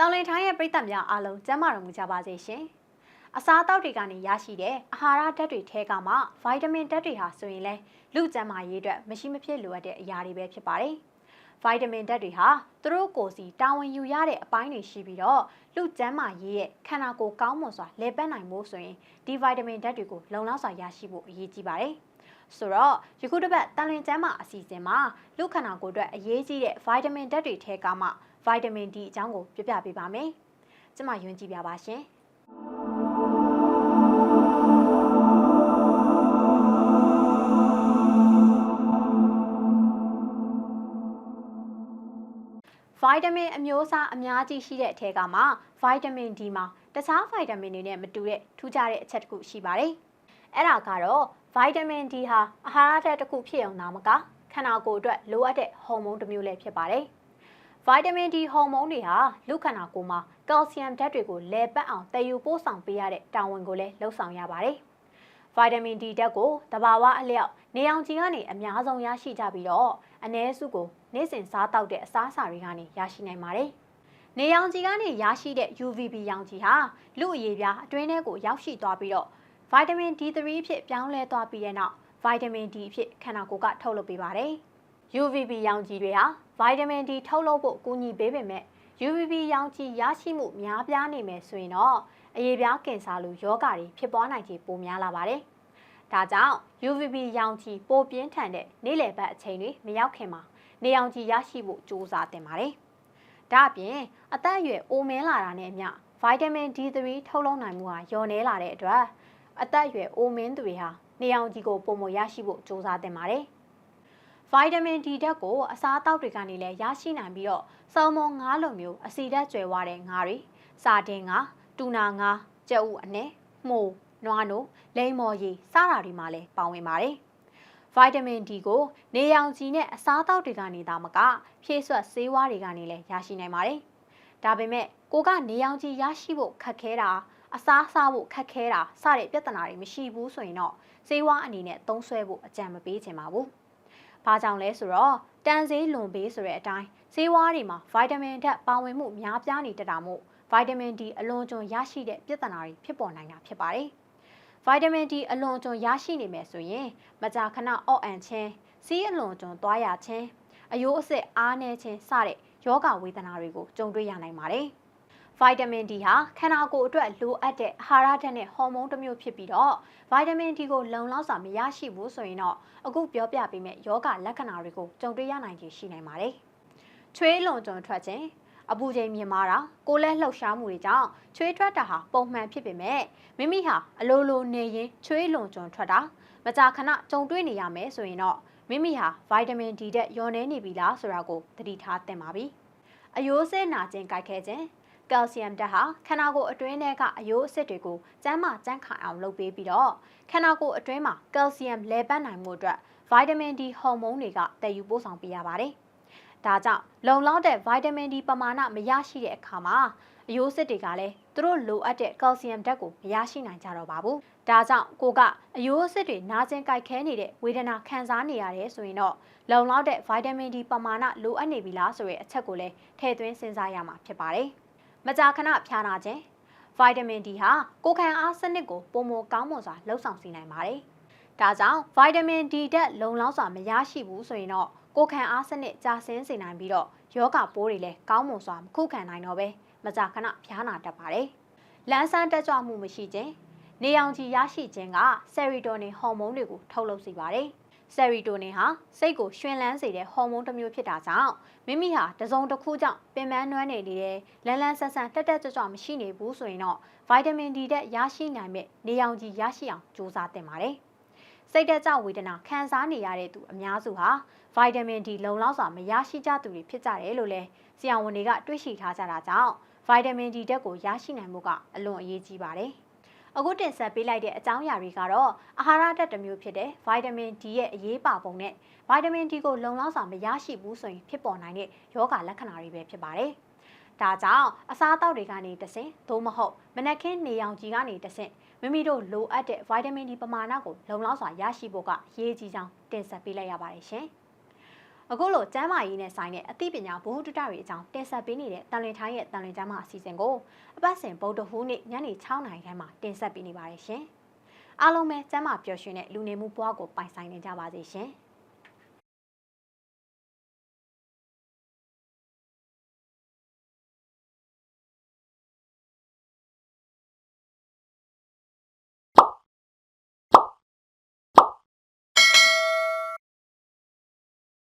တောင်လင်ထိုင်းရဲ့ပြည်သက်များအားလုံးကျန်းမာတော်မူကြပါစေရှင်။အစားအသောက်တွေကနေရရှိတဲ့အာဟာရဓာတ်တွေထဲကမှဗိုက်တာမင်ဓာတ်တွေဟာဆိုရင်လဲလူကျန်းမာရေးအတွက်မရှိမဖြစ်လိုအပ်တဲ့အရာတွေပဲဖြစ်ပါတယ်။ဗိုက်တာမင်ဓာတ်တွေဟာသူတို့ကိုယ်စီတာဝန်ယူရတဲ့အပိုင်းတွေရှိပြီးတော့လူကျန်းမာရေးရဲ့ခန္ဓာကိုယ်ကောင်းမွန်စွာလဲပတ်နိုင်ဖို့ဆိုရင်ဒီဗိုက်တာမင်ဓာတ်တွေကိုလုံလောက်စွာရရှိဖို့အရေးကြီးပါတယ်။ဆိုတော့ယခုတစ်ပတ်တန်လင်ကျန်းမာအစီအစဉ်မှာလူခန္ဓာကိုယ်အတွက်အရေးကြီးတဲ့ဗိုက်တာမင်ဓာတ်တွေထဲကမှ ဗိုက်တာမင် D အကြောင်းကိုပြပြပေးပါမယ်။ကျွန်မယွန်းကြည့်ပြပါရှင်။ဗိုက်တာမင်အမျိုးအစားအများကြီးရှိတဲ့အထက်ကမှဗိုက်တာမင် D မှာတခြားဗိုက်တာမင်တွေနဲ့မတူတဲ့ထူးခြားတဲ့အချက်တစ်ခုရှိပါတယ်။အဲ့ဒါကတော့ဗိုက်တာမင် D ဟာအာဟာရဓာတ်တစ်ခုဖြစ်အောင်နာမကခန္ဓာကိုယ်အတွက်လိုအပ်တဲ့ဟော်မုန်းတစ်မျိုးလည်းဖြစ်ပါတယ်။ ဗိုက်တာမင် D ဟော်မုန်းတွေဟာလူခန္ဓာကိုယ်မှာကယ်လ်ဆီယမ်ဓာတ်တွေကိုလဲပတ်အောင်တည်ယူပို့ဆောင်ပေးရတဲ့တာဝန်ကိုလည်းလှုပ်ဆောင်ရပါတယ်။ဗိုက်တာမင် D ဓာတ်ကိုတဘာဝအလျောက်နေအောင်ကြီးကနေအများဆုံးရရှိကြပြီးတော့အ ਨੇ စုကိုနေ့စဉ်စားတောက်တဲ့အစားအစာတွေကနေရရှိနိုင်ပါတယ်။နေရောင်ခြည်ကနေရရှိတဲ့ UVB ရောင်ခြည်ဟာလူအရေးပြားအတွင်းထဲကိုရောက်ရှိသွားပြီးတော့ဗိုက်တာမင် D3 ဖြစ်ပြောင်းလဲသွားပြီးတဲ့နောက်ဗိုက်တာမင် D ဖြစ်ခန္ဓာကိုယ်ကထုတ်လုပ်ပေးပါတယ်။ UVB ရောင်ခြည်တွေဟာဗိုက်တာမင် D ထုတ်လုပ်ဖို့ကူညီပေးပေမဲ့ UVB ရောင်ခြည်ရရှိမှုများပြားနေမယ်ဆိုရင်တော့အရေးပြားကင်ဆာလိုယောဂါတွေဖြစ်ပွားနိုင်ခြေပိုများလာပါတယ်။ဒါကြောင့် UVB ရောင်ခြည်ပိုပြင်းထန်တဲ့နေ့လယ်ဘက်အချိန်တွေမရောက်ခင်မှာနေရောင်ခြည်ရရှိဖို့ကြိုးစားတင်ပါတယ်။ဒါ့အပြင်အသက်အရွယ်အိုမင်းလာတာနဲ့အမျှဗိုက်တာမင် D3 ထုတ်လုပ်နိုင်မှုဟာလျော့နည်းလာတဲ့အတွက်အသက်အရွယ်အိုမင်းသူတွေဟာနေရောင်ခြည်ကိုပုံမရရှိဖို့ကြိုးစားတင်ပါတယ်။ ဗိုက်တာမင် D ဓာတ်ကိုအစားအသောက်တွေကနေလည်းရရှိနိုင်ပြီးတော့ဆယ်မွန်ငါးလိုမျိုးအဆီဓာတ်ကျွဲဝတဲ့ငါးတွေစာတင်ငါးတူနာငါးကြက်ဥအနဲ့မှုန်နွားနို့လိမ္မော်ရည်စတာတွေမှာလည်းပါဝင်ပါတယ်ဗိုက်တာမင် D ကိုနေရောင်ခြည်နဲ့အစားအသောက်တွေကနေသာမကဖြည့်ဆွတ်ဆေးဝါးတွေကနေလည်းရရှိနိုင်ပါတယ်ဒါပေမဲ့ကိုကနေရောင်ခြည်ရရှိဖို့ခက်ခဲတာအစားစားဖို့ခက်ခဲတာစတဲ့ပြဿနာတွေမရှိဘူးဆိုရင်တော့ဆေးဝါးအနေနဲ့သုံးစွဲဖို့အကြံမပေးချင်ပါဘူး။။ ဘာကြောင့်လဲဆိုတော့တန်ဆေးလွန်ပေးဆိုတဲ့အတိုင်းဆေးဝါးတွေမှာဗိုက်တာမင်ဓာတ်ပါဝင်မှုများပြားနေတတ်တာမို့ဗိုက်တာမင် D အလွန်ကျွံရရှိတဲ့ပြဿနာတွေဖြစ်ပေါ်နိုင်တာဖြစ်ပါတယ်။ဗိုက်တာမင် D အလွန်ကျွံရရှိနေမယ်ဆိုရင်မကြာခဏအော့အန်ခြင်းစီးအလွန်ကျွံသွားရခြင်းအယိုးအစစ်အားနည်းခြင်းစတဲ့ယောဂဝေဒနာတွေကိုကြုံတွေ့ရနိုင်ပါတယ်။ ဗိုက်တာမင် D ဟာခန္ဓာကိုယ်အတွက်လိုအပ်တဲ့အာဟာရဓာတ်နဲ့ဟော်မုန်းတစ်မျိုးဖြစ်ပြီးတော့ဗိုက်တာမင် D ကိုလုံလောက်စွာမရရှိဘူးဆိုရင်တော့အခုပြောပြပေးမယ့်ယောဂလက္ခဏာတွေကိုကြုံတွေ့ရနိုင်ခြေရှိနိုင်ပါတယ်။ချွေးလွန်ကျွံထွက်ခြင်းအပူချိန်မြင့်မာတာကိုယ်လက်လှုပ်ရှားမှုတွေကြောင့်ချွေးထွက်တာဟာပုံမှန်ဖြစ်ပေမဲ့မိမိဟာအလိုလိုနေရင်ချွေးလွန်ကျွံထွက်တာမကြာခဏကြုံတွေ့နေရမယ်ဆိုရင်တော့မိမိဟာဗိုက်တာမင် D ဓာတ်လျော့နေနေပြီလားဆိုတာကိုသတိထားသင့်ပါပြီ။အယိုးဆဲနာခြင်းကြိုက်ခဲခြင်း ကယ်လ်ဆီယမ်ဓာတ်ဟာခန္ဓာကိုယ်အတွင်းထဲကအယိုးအဆစ်တွေကိုကျန်းမာကြန့်ခိုင်အောင်လုပ်ပေးပြီးတော့ခန္ဓာကိုယ်အတွင်းမှာကယ်လ်ဆီယမ်လဲပတ်နိုင်မှုအတွက်ဗိုက်တာမင် D ဟော်မုန်းတွေကတည်ယူပို့ဆောင်ပေးရပါတယ်။ဒါကြောင့်လုံလောက်တဲ့ဗိုက်တာမင် D ပမာဏမရရှိတဲ့အခါမှာအယိုးစစ်တွေကလည်းသူတို့လိုအပ်တဲ့ကယ်လ်ဆီယမ်ဓာတ်ကိုမရရှိနိုင်ကြတော့ပါဘူး။ဒါကြောင့်ကိုကအယိုးစစ်တွေနာကျင်ကြိုက်ခဲနေတဲ့ဝေဒနာခံစားနေရတယ်ဆိုရင်တော့လုံလောက်တဲ့ဗိုက်တာမင် D ပမာဏလိုအပ်နေပြီလားဆိုတဲ့အချက်ကိုလည်းထည့်သွင်းစဉ်းစားရမှာဖြစ်ပါတယ်။ မကြာခဏဖျားနာခြင်းဗိုက်တာမင် D ဟာကိုယ်ခံအားစနစ်ကိုပုံမကောင်းမွန်စွာလှုပ်ဆောင်စေနိုင်ပါတယ်။ဒါကြောင့်ဗိုက်တာမင် D ဓာတ်လုံလောက်စွာမရရှိဘူးဆိုရင်တော့ကိုယ်ခံအားစနစ်ကြာဆင်းစေနိုင်ပြီးတော့ယောဂပိုးတွေလည်းကောင်းမွန်စွာမခုခံနိုင်တော့ပဲမကြာခဏဖျားနာတတ်ပါတယ်။လန်းဆန်းတက်ကြွမှုမရှိခြင်းနေအောင်ကြည်ရရှိခြင်းကဆယ်ရီတိုနင်ဟော်မုန်းတွေကိုထုတ်လုပ်စေပါတယ်။ ဆယ်ရီတိုနင်ဟာစိတ်ကိုရွှင်လန်းစေတဲ့ဟော်မုန်းတစ်မျိုးဖြစ်တာကြောင့်မိမိဟာတစုံတစ်ခုကြောင့်ပင်ပန်းနွမ်းနေနေတဲ့လန်းလန်းဆန်းဆန်းတက်တက်ကြွကြွမရှိနေဘူးဆိုရင်တော့ဗိုက်တာမင် D ဓာတ်ရရှိနိုင်မဲ့နေရောင်ခြည်ရရှိအောင်ကြိုးစားသင့်ပါတယ်။စိတ်တက်ကြဝေဒနာခံစားနေရတဲ့သူအများစုဟာဗိုက်တာမင် D လုံလောက်စွာမရရှိကြသူတွေဖြစ်ကြတယ်လို့လည်းဆရာဝန်တွေကတွေ့ရှိထားကြတာကြောင့်ဗိုက်တာမင် D ဓာတ်ကိုရရှိနိုင်မှုကအလွန်အရေးကြီးပါတယ်။ အခုတင်ဆက်ပေးလိုက်တဲ့အကြောင်းအရာတွေကတော့အာဟာရဓာတ်တစ်မျိုးဖြစ်တဲ့ဗိုက်တာမင် D ရဲ့အရေးပါပုံနဲ့ဗိုက်တာမင် D ကိုလုံလောက်စွာမရရှိဘူးဆိုရင်ဖြစ်ပေါ်နိုင်တဲ့ယောဂလက္ခဏာတွေပဲဖြစ်ပါတယ်။ဒါကြောင့်အစားအသောက်တွေကနေတဆင့်သို့မဟုတ်မနက်ခင်းနေရောင်ခြည်ကနေတဆင့်မိမိတို့လိုအပ်တဲ့ဗိုက်တာမင် D ပမာဏကိုလုံလောက်စွာရရှိဖို့ကရေးကြီးကြောင်းတင်ဆက်ပေးလိုက်ရပါတယ်ရှင်။ အခုလိုကျမ်းမာရေးနဲ့ဆိုင်တဲ့အသိပညာဘ ഹു တုတတွေအကြောင်းတင်ဆက်ပေးနေတဲ့တန်လွင်ထိုင်းရဲ့တန်လွင်ကျမ်းမာအစီအစဉ်ကိုအပတ်စဉ်ဗုဒ္ဓဟူးနေ့ညနေ6:00နာရီခန့်မှာတင်ဆက်ပေးနေပါတယ်ရှင်။အားလုံးပဲကျမ်းမာပျော်ရွှင်တဲ့လူနေမှုဘဝကိုပိုင်ဆိုင်နေကြပါစေရှင်။